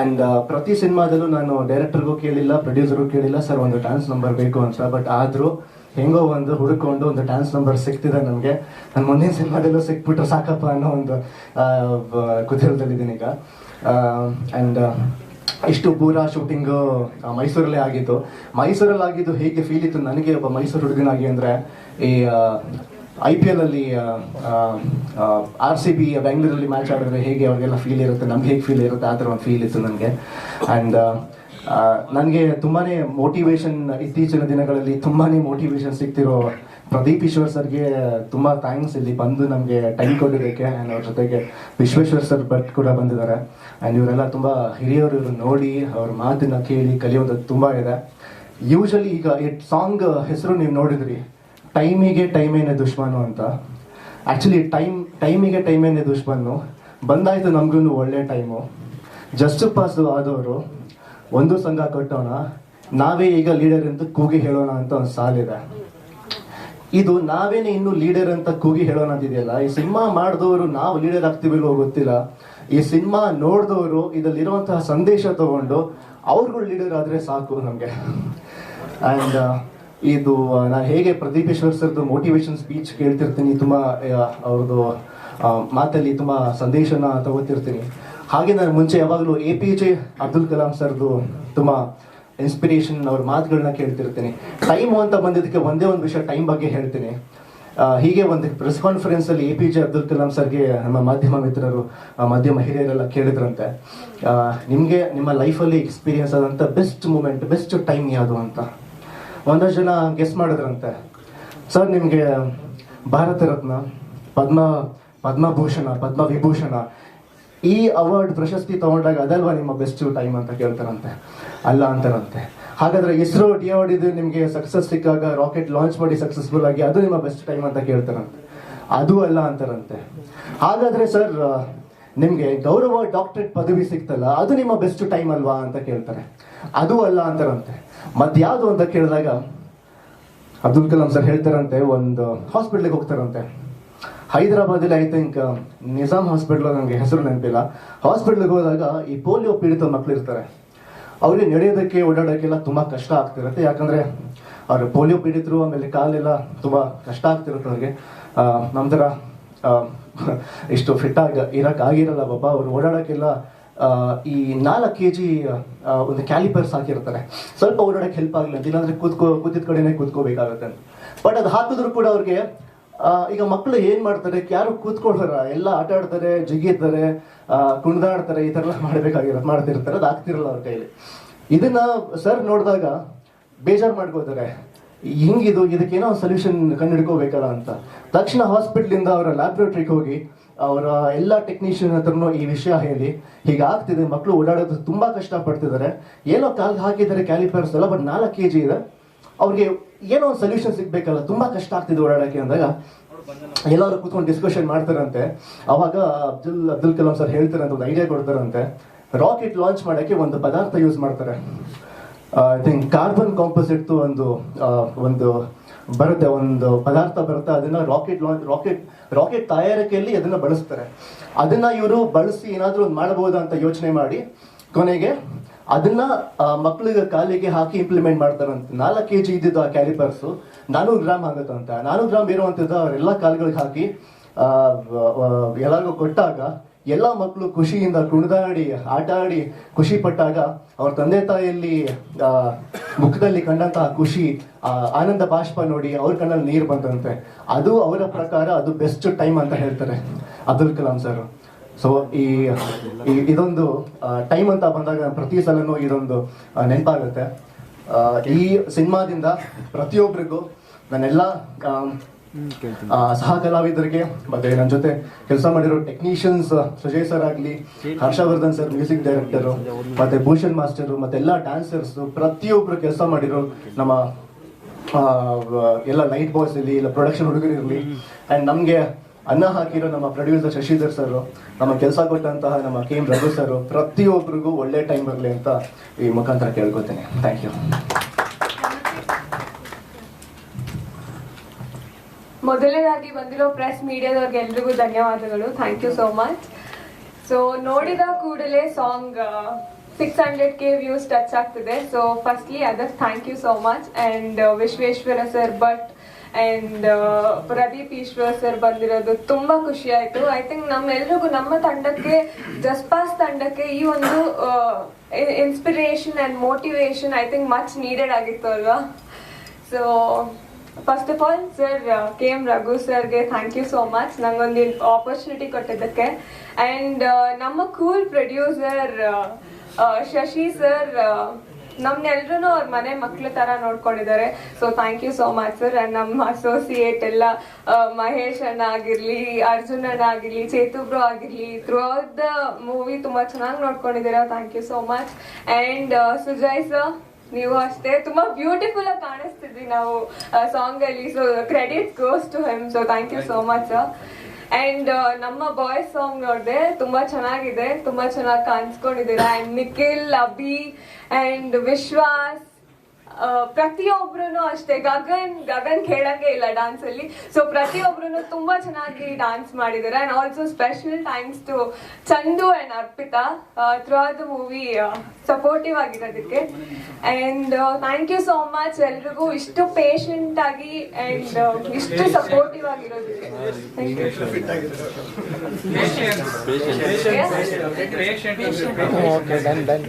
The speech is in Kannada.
ಅಂಡ್ ಪ್ರತಿ ಸಿನಿಮಾದಲ್ಲೂ ನಾನು ಡೈರೆಕ್ಟರ್ಗೂ ಕೇಳಿಲ್ಲ ಪ್ರೊಡ್ಯೂಸರ್ಗೂ ಕೇಳಿಲ್ಲ, ಸರ್, ಒಂದು ಡ್ಯಾನ್ಸ್ ನಂಬರ್ ಬೇಕು ಅಂತ. ಬಟ್ ಆದ್ರೂ ಹೆಂಗೋ ಒಂದು ಹುಡುಕೊಂಡು ಒಂದು ಡ್ಯಾನ್ಸ್ ನಂಬರ್ ಸಿಕ್ತಿದೆ ನನಗೆ. ನಾನು ಮುಂದಿನ ಸಿನಿಮಾದಲ್ಲೂ ಸಿಕ್ಬಿಟ್ರೆ ಸಾಕಪ್ಪ ಅನ್ನೋ ಒಂದು ಕುತೂಹಲದಲ್ಲಿದ್ದೀನಿ ಈಗ. ಅಂಡ್ ಇಷ್ಟು ಪೂರಾ ಶೂಟಿಂಗು ಮೈಸೂರಲ್ಲೇ ಆಗಿತ್ತು ಮೈಸೂರಲ್ಲಿ ಆಗಿದ್ದು. ಹೇಗೆ ಫೀಲ್ ಇತ್ತು? ನನಗೆ ಒಬ್ಬ ಮೈಸೂರು ಹುಡುಗನಾಗಿ ಅಂದರೆ ಈ ಐ ಪಿ ಎಲ್ ಅಲ್ಲಿ ಆರ್ ಸಿ ಬಿ ಬೆಂಗಳೂರಲ್ಲಿ ಮ್ಯಾಚ್ ಆಡಿದ್ರೆ ಹೇಗೆ ಅವ್ರಿಗೆಲ್ಲ ಫೀಲ್ ಇರುತ್ತೆ, ನಮ್ಗೆ ಹೇಗೆ ಫೀಲ್ ಇರುತ್ತೆ, ಆ ಥರ ಒಂದು ಫೀಲ್ ಇತ್ತು ನನಗೆ. ಆ್ಯಂಡ್ ನನಗೆ ತುಂಬಾ ಮೋಟಿವೇಶನ್ ಇತ್ತೀಚಿನ ದಿನಗಳಲ್ಲಿ ತುಂಬಾ ಮೋಟಿವೇಶನ್ ಸಿಗ್ತಿರೋ ಪ್ರದೀಪ್ ಈಶ್ವರ್ ಸರ್ಗೆ ತುಂಬ ಥ್ಯಾಂಕ್ಸ್ ಇಲ್ಲಿ ಬಂದು ನಮಗೆ ಟೈಮ್ ಕೊಟ್ಟಿದ್ದಕ್ಕೆ ಆ್ಯಂಡ್ ಅವ್ರ ಜೊತೆಗೆ ವಿಶ್ವೇಶ್ವರ್ ಸರ್ ಭಟ್ ಕೂಡ ಬಂದಿದ್ದಾರೆ. ಆ್ಯಂಡ್ ಇವರೆಲ್ಲ ತುಂಬ ಹಿರಿಯರು ಇವರು ನೋಡಿ, ಅವ್ರ ಮಾತನ್ನ ಕೇಳಿ ಕಲಿಯೋದು ತುಂಬ ಇದೆ. ಯೂಶಲಿ ಈಗ ಈ ಸಾಂಗ್ ಹೆಸರು ನೀವು ನೋಡಿದ್ರಿ. ಟೈಮಿಗೆ ಟೈಮೇನೆ ದುಶ್ಮನು ಅಂತ. ಆ್ಯಕ್ಚುಲಿ ಟೈಮ್, ಟೈಮಿಗೆ ಟೈಮೇನೆ ದುಶ್ಮನು ಬಂದಾಯ್ತು ನಮಗೂ ಒಳ್ಳೆ ಟೈಮು. ಜಸ್ಟ್ ಪಾಸ್ ಆದವರು, ಒಂದು ಸಂಘ ಕಟ್ಟೋಣ. ನಾವೇ ಈಗ ಲೀಡರ್ ಅಂತ ಕೂಗಿ ಹೇಳೋಣ ಅಂತ ಒಂದು ಸಾಲಿದೆ. ಇದು ನಾವೇನೆ ಇನ್ನು ಲೀಡರ್ ಅಂತ ಕೂಗಿ ಹೇಳೋಣ ಅಂತಿದೆಯಲ್ಲ? ಈ ಸಿನಿಮಾ ಮಾಡಿದವರು ನಾವು ಲೀಡರ್ ಆಗ್ತೀವಿಲ್ವೋ ಗೊತ್ತಿಲ್ಲ. ಈ ಸಿನಿಮಾ ನೋಡಿದವರು ಇದರಲ್ಲಿರುವಂತಹ ಸಂದೇಶ ತಗೊಂಡು ಅವ್ರುಗಳು ಲೀಡರ್ ಆದ್ರೆ ಸಾಕು ನಮಗೆ. ಅಂಡ್ ಇದು ನಾನು ಹೇಗೆ ಪ್ರದೀಪೇಶ್ವರ್ ಸರ್ದು ಮೋಟಿವೇಶನ್ ಸ್ಪೀಚ್ ಕೇಳ್ತಿರ್ತೀನಿ, ತುಂಬಾ ಅವ್ರದ್ದು ಮಾತಲ್ಲಿ ತುಂಬಾ ಸಂದೇಶನ ತಗೋತಿರ್ತೀನಿ. ಹಾಗೆ ನಾನು ಮುಂಚೆ ಯಾವಾಗಲೂ A P J Abdul Kalam ಸರ್ದು ತುಂಬಾ ಇನ್ಸ್ಪಿರೇಷನ್ ಅವ್ರ ಮಾತುಗಳನ್ನ ಕೇಳ್ತಿರ್ತೀನಿ. ಟೈಮ್ ಅಂತ ಬಂದಿದ್ದಕ್ಕೆ ಒಂದೇ ಒಂದು ವಿಷಯ ಟೈಮ್ ಬಗ್ಗೆ ಹೇಳ್ತೀನಿ. ಹೀಗೆ ಒಂದು ಪ್ರೆಸ್ ಕಾನ್ಫರೆನ್ಸ್ ಅಲ್ಲಿ A P J Abdul Kalam ಸರ್ಗೆ ನಮ್ಮ ಮಾಧ್ಯಮ ಮಿತ್ರರು ಮಾಧ್ಯಮ ಹಿರಿಯರೆಲ್ಲ ಕೇಳಿದ್ರಂತೆ. ನಿಮಗೆ ನಿಮ್ಮ ಲೈಫಲ್ಲಿ ಎಕ್ಸ್ಪೀರಿಯನ್ಸ್ ಆದಂತ ಬೆಸ್ಟ್ ಮೂಮೆಂಟ್ ಬೆಸ್ಟ್ ಟೈಮ್ ಯಾವುದು ಅಂತ? ಒಂದಷ್ಟು ಜನ ಗೆಸ್ ಮಾಡಿದ್ರಂತೆ. ಸರ್ ನಿಮ್ಗೆ ಭಾರತ ರತ್ನ, ಪದ್ಮ, ಪದ್ಮಭೂಷಣ ಪದ್ಮ ವಿಭೂಷಣ ಈ ಅವಾರ್ಡ್ ಪ್ರಶಸ್ತಿ ತಗೊಂಡಾಗ ಅದಲ್ವಾ ನಿಮ್ಮ ಬೆಸ್ಟ್ ಟೈಮ್ ಅಂತ ಕೇಳ್ತಾರಂತೆ. ಅಲ್ಲ ಅಂತಾರಂತೆ. ಹಾಗಾದ್ರೆ ಇಸ್ರೋ ಡಿ ಇದು ನಿಮ್ಗೆ ಸಕ್ಸಸ್ ಸಿಕ್ಕಾಗ ರಾಕೆಟ್ ಲಾಂಚ್ ಮಾಡಿ ಸಕ್ಸಸ್ಫುಲ್ ಆಗಿ ಅದು ನಿಮ್ಮ ಬೆಸ್ಟ್ ಟೈಮ್ ಅಂತ ಕೇಳ್ತಾರಂತೆ. ಅದು ಅಲ್ಲ ಅಂತಾರಂತೆ. ಹಾಗಾದ್ರೆ ಸರ್ ನಿಮ್ಗೆ ಗೌರವ ಡಾಕ್ಟರೇಟ್ ಪದವಿ ಸಿಕ್ತಲ್ಲ ಅದು ನಿಮ್ಮ ಬೆಸ್ಟ್ ಟೈಮ್ ಅಲ್ವಾ ಅಂತ ಕೇಳ್ತಾರೆ. ಅದು ಅಲ್ಲ ಅಂತಾರಂತೆ. ಮತ್ಯಾವುದು ಅಂತ ಕೇಳಿದಾಗ, ಅಬ್ದುಲ್ ಕಲಾಂ ಸರ್ ಹೇಳ್ತಾರಂತೆ, ಒಂದು ಹಾಸ್ಪಿಟ್ಲಿಗೆ ಹೋಗ್ತಾರಂತೆ. ಹೈದರಾಬಾದಲ್ಲಿ ಐ ಥಿಂಕ್ ನಿಜಾಮ್ ಹಾಸ್ಪಿಟ್ಲ್ ನನಗೆ ಹೆಸರು ನೆನಪಿಲ್ಲ. ಹಾಸ್ಪಿಟ್ಲಿಗೆ ಹೋದಾಗ ಈ ಪೋಲಿಯೋ ಪೀಡಿತ ಮಕ್ಕಳು ಇರ್ತಾರೆ. ಅವ್ರಿಗೆ ನಡೆಯೋದಕ್ಕೆ, ಓಡಾಡೋಕ್ಕೆಲ್ಲ ತುಂಬಾ ಕಷ್ಟ ಆಗ್ತಿರುತ್ತೆ. ಯಾಕಂದ್ರೆ, ಅವ್ರು ಪೋಲಿಯೋ ಪೀಡಿತರು, ಆಮೇಲೆ ಕಾಲೆಲ್ಲ ತುಂಬಾ ಕಷ್ಟ ಆಗ್ತಿರುತ್ತೆ ಅವ್ರಿಗೆ. ನಮ್ಮ ನಮ್ ಥರ ಇಷ್ಟು ಫಿಟ್ ಇರೋಕ್ಕಾಗಿರಲ್ಲ ಬಾಬ, ಅವ್ರು ಓಡಾಡೋಕ್ಕೆಲ್ಲ ಈ ನಾಲ್ಕು ಕೆ ಜಿ ಒಂದು ಕ್ಯಾಲಿಪರ್ಸ್ ಹಾಕಿರ್ತಾರೆ. ಸ್ವಲ್ಪ ಓಡಾಡಕ್ಕೆ ಹೆಲ್ಪ್ ಆಗಲಿ ಅಂತ, ಇಲ್ಲಾಂದ್ರೆ ಕೂತ್ಕೋ, ಕೂತಿದ ಕಡೆನೇ ಕೂತ್ಕೋಬೇಕಾಗತ್ತೆ ಬಟ್ ಅದು ಹಾಕಿದ್ರು ಕೂಡ ಅವ್ರಿಗೆ ಈಗ ಮಕ್ಕಳು ಏನು ಮಾಡ್ತಾರೆ, ಯಾರು ಕೂತ್ಕೊಳ್ಳೋರ, ಎಲ್ಲ ಆಟ ಆಡ್ತಾರೆ, ಜಿಗಿತಾರೆ ಕುಣಿದಾಡ್ತಾರೆ, ಈ ಥರ ಎಲ್ಲ ಮಾಡಬೇಕಾಗಿರೋದು, ಮಾಡ್ತಿರ್ತಾರೆ, ಅದು ಆಗ್ತಿರಲ್ಲ ಅವ್ರ ಕೈಲಿ. ಇದನ್ನ ಸರ್ ನೋಡಿದಾಗ ಬೇಜಾರು ಮಾಡ್ಕೋತಾರೆ. ಹಿಂಗಿದು? ಇದಕ್ಕೇನೋ ಸೊಲ್ಯೂಷನ್ ಕಂಡುಹಿಡ್ಕೋಬೇಕಲ್ಲ ಅಂತ. ತಕ್ಷಣ ಹಾಸ್ಪಿಟ್ಲಿಂದ ಅವರ ಲ್ಯಾಬ್ರೇಟರಿಗೆ ಹೋಗಿ, ಅವರ ಎಲ್ಲ ಟೆಕ್ನಿಷಿಯನ್ ಹತ್ರನೂ ಈ ವಿಷಯ ಹೇಳಿ ಹೀಗಾಗ್ತಿದೆ ಮಕ್ಕಳು ಓಡಾಡೋದು ತುಂಬಾ ಕಷ್ಟ ಪಡ್ತಿದ್ದಾರೆ ಏನೋ ಕಾಲ್ಗೆ ಹಾಕಿದ್ದಾರೆ ಕ್ಯಾಲಿಪರ್ಸ್ ಎಲ್ಲ ಬಟ್ ನಾಲ್ಕು ಕೆ ಜಿ ಇದೆ. ಅವ್ರಿಗೆ ಏನೋ ಒಂದು ಸೊಲ್ಯೂಷನ್ ಸಿಗ್ಬೇಕಲ್ಲ, ತುಂಬಾ ಕಷ್ಟ ಆಗ್ತಿದೆ ಓಡಾಡಕ್ಕೆ ಅಂದಾಗ. ಎಲ್ಲರೂ ಕೂತ್ಕೊಂಡು ಡಿಸ್ಕಷನ್ ಮಾಡ್ತಾರಂತೆ. ಅವಾಗ ಅಬ್ದುಲ್ ಅಬ್ದುಲ್ ಕಲಾಂ ಸರ್ ಹೇಳ್ತಾರಂತೆ, ಒಂದು ಐಡಿಯಾ ಕೊಡ್ತಾರಂತೆ. ರಾಕೆಟ್ ಲಾಂಚ್ ಮಾಡೋಕ್ಕೆ ಒಂದು ಪದಾರ್ಥ ಯೂಸ್ ಮಾಡ್ತಾರೆ. ಐ ಥಿಂಕ್ ಕಾರ್ಬನ್ ಕಾಂಪೋಸಿಟ್ ಒಂದು ಒಂದು ಬರುತ್ತೆ, ಒಂದು ಪದಾರ್ಥ ಬರುತ್ತೆ, ಅದನ್ನ ರಾಕೆಟ್ ಲಾಂಚ್ ರಾಕೆಟ್ ರಾಕೆಟ್ ತಯಾರಿಕೆಯಲ್ಲಿ ಅದನ್ನ ಬಳಸ್ತಾರೆ. ಅದನ್ನ ಇವರು ಬಳಸಿ ಏನಾದರೂ ಒಂದು ಮಾಡಬಹುದಾ ಅಂತ ಯೋಚನೆ ಮಾಡಿ, ಕೊನೆಗೆ ಅದನ್ನ ಮಕ್ಕಳಿಗೆ ಕಾಲಿಗೆ ಹಾಕಿ ಇಂಪ್ಲಿಮೆಂಟ್ ಮಾಡ್ತಾರಂತೆ ನಾಲ್ಕು ಕೆ ಜಿ ಇದ್ದಿದ್ದು ಆ ಕ್ಯಾಲಿಪರ್ಸ್ ನಾನೂರು ಗ್ರಾಮ್ ಅಂತ. ನಾನೂರು ಗ್ರಾಮ್ ಇರುವಂತದ್ದು ಅವರೆಲ್ಲ ಕಾಲುಗಳಿಗೆ ಹಾಕಿ ಎಲ್ಲರಿಗೂ ಕೊಟ್ಟಾಗ ಎಲ್ಲ ಮಕ್ಕಳು ಖುಷಿಯಿಂದ ಕುಣಿದಾಡಿ ಆಟ ಆಡಿ ಖುಷಿ ಪಟ್ಟಾಗ ಅವ್ರ ತಂದೆ ತಾಯಿಯಲ್ಲಿ ಮುಖದಲ್ಲಿ ಕಂಡಂತಹ ಖುಷಿ ಆನಂದ ಬಾಷ್ಪ ನೋಡಿ ಅವ್ರ ಕಣ್ಣಲ್ಲಿ ನೀರು ಬಂತಂತೆ ಅದು ಅವರ ಪ್ರಕಾರ ಅದು ಬೆಸ್ಟ್ ಟೈಮ್ ಅಂತ ಹೇಳ್ತಾರೆ ಅಬ್ದುಲ್ ಕಲಾಂ ಸರ್. ಸೊ ಈ ಇದೊಂದು ಟೈಮ್ ಅಂತ ಬಂದಾಗ ಪ್ರತಿ ಸಲನೂ ಇದೊಂದು ನೆನಪಾಗುತ್ತೆ. ಈ ಸಿನಿಮಾದಿಂದ ಪ್ರತಿಯೊಬ್ಬರಿಗೂ ನನ್ನೆಲ್ಲ ಸಹ ಕಲಾವಿದರಿಗೆ ಮತ್ತೆ ನನ್ನ ಜೊತೆ ಕೆಲಸ ಮಾಡಿರೋ ಟೆಕ್ನಿಷಿಯನ್ಸ್ ಸುಜಯ್ ಸರ್ ಆಗಲಿ, ಹರ್ಷವರ್ಧನ್ ಸರ್ ಮ್ಯೂಸಿಕ್ ಡೈರೆಕ್ಟರ್ ಮತ್ತೆ ಭೂಷಣ್ ಮಾಸ್ಟರ್ ಮತ್ತೆ ಎಲ್ಲ ಡ್ಯಾನ್ಸರ್ಸ್ ಪ್ರತಿಯೊಬ್ರು ಕೆಲಸ ಮಾಡಿರೋ ನಮ್ಮ ಎಲ್ಲ ಲೈಟ್ ಬಾಯ್ಸ್ ಇರಲಿ, ಇಲ್ಲ ಪ್ರೊಡಕ್ಷನ್ ಹುಡುಗರು ಇರಲಿ. ಅಂಡ್ ನಮಗೆ ಅನ್ನ ಹಾಕಿರೋ ನಮ್ಮ ಪ್ರೊಡ್ಯೂಸರ್ ಶಶಿಧರ್ ಸರ್ ನಮ್ಮ ಕೆಲಸ ಕೊಟ್ಟಂತಹ ನಮ್ಮ ಕೆ ಎಂ ರಘು ಸರ್ ಪ್ರತಿಯೊಬ್ಬರಿಗೂ ಒಳ್ಳೆ ಟೈಮ್ ಬರಲಿ ಅಂತ ಈ ಮುಖಾಂತರ ಕೇಳ್ಕೊತೇನೆ ಥ್ಯಾಂಕ್ ಯು ಮೊದಲನೇದಾಗಿ ಬಂದಿರೋ ಪ್ರೆಸ್ ಮೀಡಿಯಾದವ್ರಿಗೆ ಎಲ್ರಿಗೂ ಧನ್ಯವಾದಗಳು. Thank you so much so ನೋಡಿದ ಕೂಡಲೇ song six hundred K views touch ಆಗ್ತಿದೆ. ಸೊ ಫಸ್ಟ್ಲಿ ಅದಕ್ಕೆ thank you so much and Vishweshwara sir but and Pradeep Eshwar sir ಬಂದಿರೋದು ತುಂಬಾ ಖುಷಿ ಆಯ್ತು. ಐ ಥಿಂಕ್ ನಮ್ಮೆಲ್ರಿಗೂ ನಮ್ಮ ತಂಡಕ್ಕೆ, ಜಸ್ಪಾಸ್ ತಂಡಕ್ಕೆ ಈ ಒಂದು inspiration and motivation I think much needed ಆಗಿತ್ತು ಅಲ್ವಾ? So first of all sir K M Raghu ಸರ್ಗೆ ಥ್ಯಾಂಕ್ ಯು ಸೋ ಮಚ್ ನಂಗೊಂದು ಆಪರ್ಚುನಿಟಿ ಕೊಟ್ಟಿದ್ದಕ್ಕೆ. ಆ್ಯಂಡ್ ನಮ್ಮ ಕೂಲ್ ಪ್ರೊಡ್ಯೂಸರ್ ಶಶಿ ಸರ್ ನಮ್ನೆಲ್ರೂ ಅವ್ರ ಮನೆ ಮಕ್ಳ ತರ ನೋಡ್ಕೊಂಡಿದ್ದಾರೆ. So thank you so much sir and ನಮ್ಮ ಅಸೋಸಿಯೇಟ್ ಎಲ್ಲ ಮಹೇಶ್ ಅಣ್ಣ ಆಗಿರಲಿ, ಅರ್ಜುನ್ ಅಣ್ಣ ಆಗಿರ್ಲಿ ಚೇತುಬ್ರು ಆಗಿರ್ಲಿ ಥ್ರೂ ಔಟ್ ದ ಮೂವಿ ತುಂಬಾ ಚೆನ್ನಾಗಿ ನೋಡ್ಕೊಂಡಿದ್ದೀರಾ. Thank you so much and Sujay sir ನೀವು ಅಷ್ಟೇ ತುಂಬಾ ಬ್ಯೂಟಿಫುಲ್ ಆಗಿ ಕಾಣಿಸ್ತಿದ್ವಿ ನಾವು ಸಾಂಗ್ ಅಲ್ಲಿ. So credit goes to him so thank you so much and ನಮ್ಮ ಬಾಯ್ಸ್ ಸಾಂಗ್ ನೋಡಿದೆ ತುಂಬಾ ಚೆನ್ನಾಗಿದೆ ತುಂಬಾ ಚೆನ್ನಾಗಿ ಕಾಣಿಸ್ಕೊಂಡಿದ್ದೀರಾ. ಅಂಡ್ ನಿಖಿಲ್ ಅಭಿ ಅಂಡ್ ವಿಶ್ವಾಸ್ ಪ್ರತಿಯೊಬ್ರು ಅಷ್ಟೇ ಗಗನ್ ಗಗನ್ ಕೇಳಂಗೆ ಇಲ್ಲ ಡಾನ್ಸ್ ಅಲ್ಲಿ. ಸೊ ಪ್ರತಿಯೊಬ್ರು ತುಂಬಾ ಚೆನ್ನಾಗಿ ಡಾನ್ಸ್ ಮಾಡಿದ್ದಾರೆ. And also special thanks to Chandu and Arpita through the movie supportive ಆಗಿರೋದಕ್ಕೆ. And thank you so much ಎಲ್ರಿಗೂ. ಇಷ್ಟು ಪೇಷಂಟ್ ಆಗಿ ಅಂಡ್ ಇಷ್ಟು supportive ಆಗಿರೋದಕ್ಕೆ. Thank you okay done done